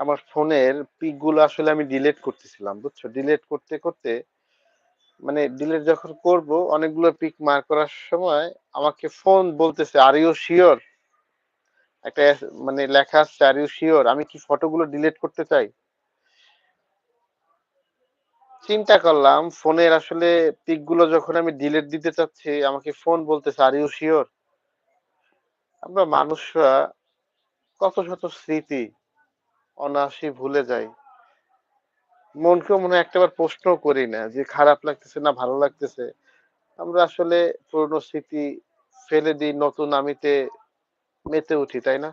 আমার ফোনের পিকগুলো আসলে আমি ডিলিট করতেছিলাম, বুঝছ? ডিলিট করতে করতে মানে ডিলিট যখন করব, অনেকগুলো পিক মার করার সময় আমাকে ফোন বলতেছে আর ইউ শিওর একটা মানে লেখা আসছে আর ইউ শিওর আমি কি ফটোগুলো ডিলিট করতে চাই? চিন্তা করলাম, ফোনের আসলে পিকগুলো যখন আমি ডিলিট দিতে চাচ্ছি, আমাকে ফোন বলতেছে আর ইউ শিওর আমরা মানুষরা কত শত স্মৃতি অনায়াসই ভুলে যাই। মনকেও মনে একটাবার প্রশ্ন করি না যে খারাপ লাগতেছে না ভালো লাগতেছে। আমরা আসলে পুরনো স্মৃতি ফেলে দিই, নতুন আমিতে মেতে উঠি, তাই না?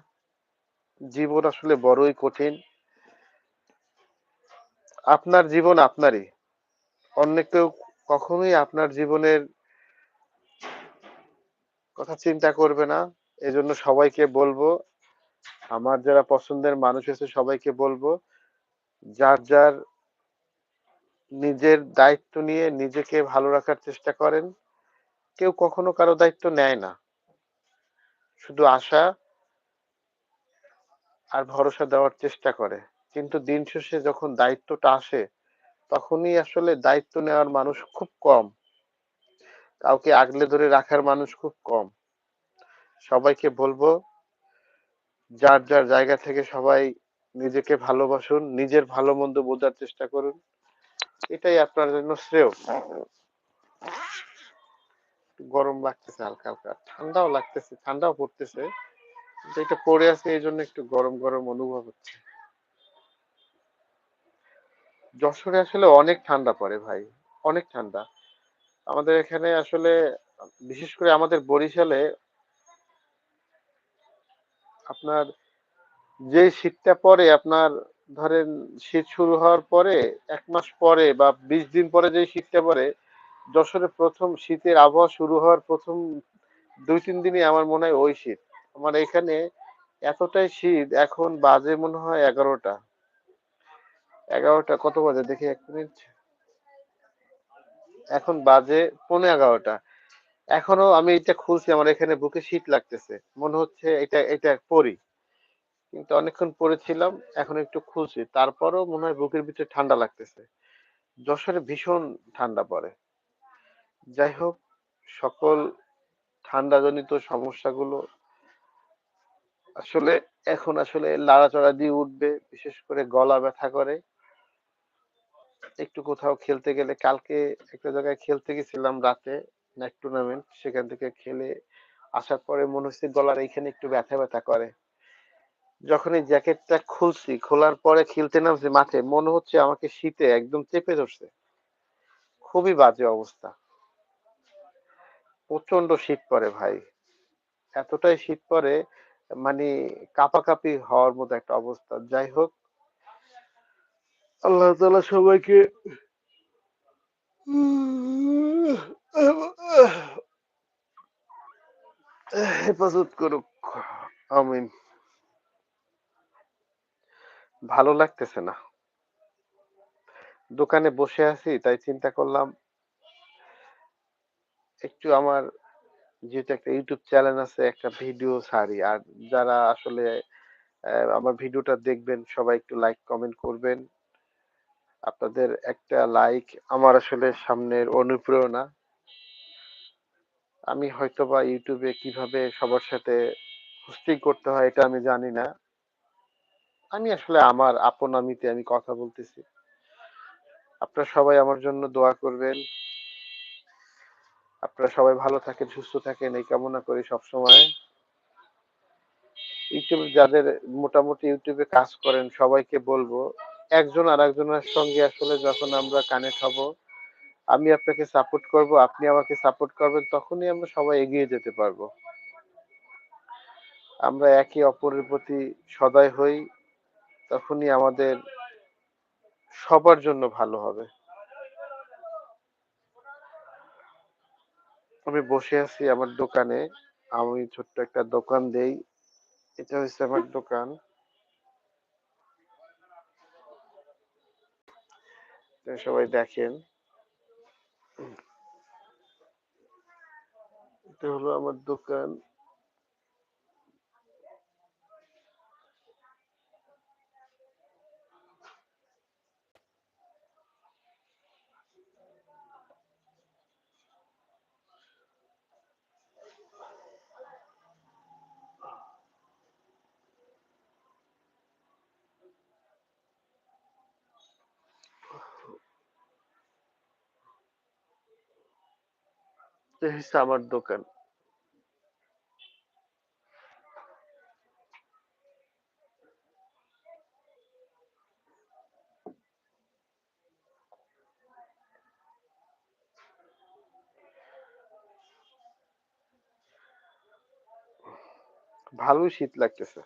জীবন আসলে বড়ই কঠিন। আপনার জীবন আপনারই। অন্য কেউ কখনোই আপনার জীবনের কথা চিন্তা করবে না। এজন্য সবাইকে বলব আমার যারা পছন্দের মানুষ আছে, সবাইকে বলব, যার যার নিজের দায়িত্ব নিয়ে নিজেকে ভালো রাখার চেষ্টা করেন। কেউ কখনো কারও দায়িত্ব নেয় না। শুধু আশা আর ভরসা দেওয়ার চেষ্টা করে। কিন্তু দিন শেষে যখন দায়িত্বটা আসে, তখনই আসলে দায়িত্ব নেওয়ার মানুষ খুব কম। কাউকে আগলে ধরে রাখার মানুষ খুব কম। সবাইকে বলব যার যার জায়গা থেকে সবাই নিজেকে ভালোবাসুন, নিজের ভালো মন্দ বোঝার চেষ্টা করুন। এটাই আপনার জন্য শ্রেয়। গরম লাগতেছে হালকা হালকা। ঠান্ডাও লাগতেছে, ঠান্ডাও পড়তেছে। এটা পড়ে আছে, এই জন্য একটু গরম গরম অনুভব হচ্ছে। যশোরে আসলে অনেক ঠান্ডা পড়ে ভাই, অনেক ঠান্ডা। আমাদের এখানে আসলে, বিশেষ করে আমাদের বরিশালে আপনার যে শীতটা পরে, আপনার ধরেন শীত শুরু হওয়ার পরে, এক মাস পরে বা বিশ দিন পরে যে শীতটা পরে, যশোরে প্রথম শীতের আবহাওয়া শুরু হওয়ার প্রথম দুই, তিন দিনই আমার মনে হয় ওই শীত। আমার এখানে এতটাই শীত, এখন বাজে মনে হয় এগারোটা। এগারোটা কত বাজে? দেখি এক মিনিট। এখন বাজে পৌনে এগারোটা। এখনও আমি এটা খুলছি, আমার এখানে বুকে শীত লাগতেছে। মনে হচ্ছে এটা এটা পরি। কিন্তু অনেকক্ষণ পরেছিলাম, এখন একটু খুলছি। তারপরও মনে হয় বুকের ভিতরে ঠান্ডা লাগতেছে। যশোরে ভীষণ ঠান্ডা পড়ে। যাই হোক, সকল ঠান্ডাজনিত সমস্যাগুলো আসলে এখন আসলে লাড়াচড়া দিয়ে উঠবে, বিশেষ করে গলা ব্যথা করে। একটু কোথাও খেলতে গেলে, কালকে একটা জায়গায় খেলতে গেছিলাম রাতে। নাইট টুর্নামেন্ট সেখান থেকে খেলে আসার পরে মনে হচ্ছে গলার এইখানে একটু ব্যথা ব্যথা করে। যখন এই জ্যাকেটটা খুলছি, খোলার পরে খেলতে নামছি মাঠে, মনে হচ্ছে আমাকে শীতে একদম চেপে ধরছে। খুবই বাজে অবস্থা। প্রচণ্ড শীত পড়ে ভাই। এতটাই শীত পড়ে মানে কাঁপাকাঁপি হওয়ার মতো একটা অবস্থা। যাই হোক। আল্লাহ তালা সবাইকে হেফাজত করুক, আমিন। ভালো লাগতেছে না। দোকানে বসে আছি, তাই চিন্তা করলাম, একটু আমার যেহেতু একটা ইউটিউব চ্যানেল আছে, একটা ভিডিও ছাড়ি। আর যারা আসলে আমার ভিডিওটা দেখবেন, সবাই একটু লাইক, কমেন্ট করবেন। আপনাদের একটা লাইক আমার আসলে সামনের অনুপ্রেরণা। আমি হয়তোবা ইউটিউবে কীভাবে সবার সাথে হোস্টিং করতে হয় এটা আমি জানি না। আমি আসলে আমার আপন আমিতে আমি কথা বলতেছি। আপনারা সবাই আমার জন্য দোয়া করবেন। আপনারা সবাই ভালো থাকেন, সুস্থ থাকেন, এই কামনা করি সবসময়। ইউটিউবে যাদের মোটামুটি ইউটিউবে কাজ করেন সবাইকে বলব, একজন আর একজনের সঙ্গে আসলে যখন আমরা কানেক্ট হব আমি আপনাকে সাপোর্ট করব, আপনি আমাকে সাপোর্ট করবেন, তখনই আমরা সবাই এগিয়ে যেতে পারব। আমরা একে অপরের প্রতি সদয় হই, তখনই আমাদের সবার জন্য ভালো হবে। আমি বসে আছি আমার দোকানে, আমি ছোট্ট একটা দোকান দেই, এটা হচ্ছে আমার দোকান। সবাই দেখেন। এটা হলো আমার দোকান। এই হইছে আমার দোকান। ভালোই শীত লাগতেছে।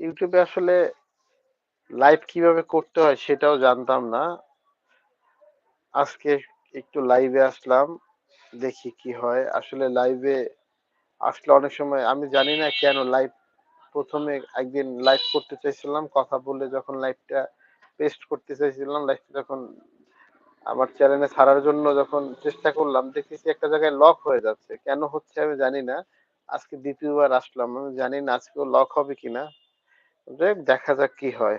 ইউটিউবে আসলে লাইভ কীভাবে করতে হয় সেটাও জানতাম না। আজকে একটু লাইভে আসলাম। দেখি কি হয়। আসলে লাইভে আসলে অনেক সময় আমি জানি না কেন লাইভ প্রথমে একদিন লাইভ করতে চাইছিলাম। কথা বলে যখন লাইভটা পেস্ট করতে চাইছিলাম, লাইভটা যখন আমার চ্যানেলে ছাড়ার জন্য যখন চেষ্টা করলাম, দেখতেছি একটা জায়গায় লক হয়ে যাচ্ছে। কেন হচ্ছে আমি জানি না। আজকে ২য় বার আসলাম। আমি জানি না আজকেও লক হবে কিনা। দেখা যাক কি হয়।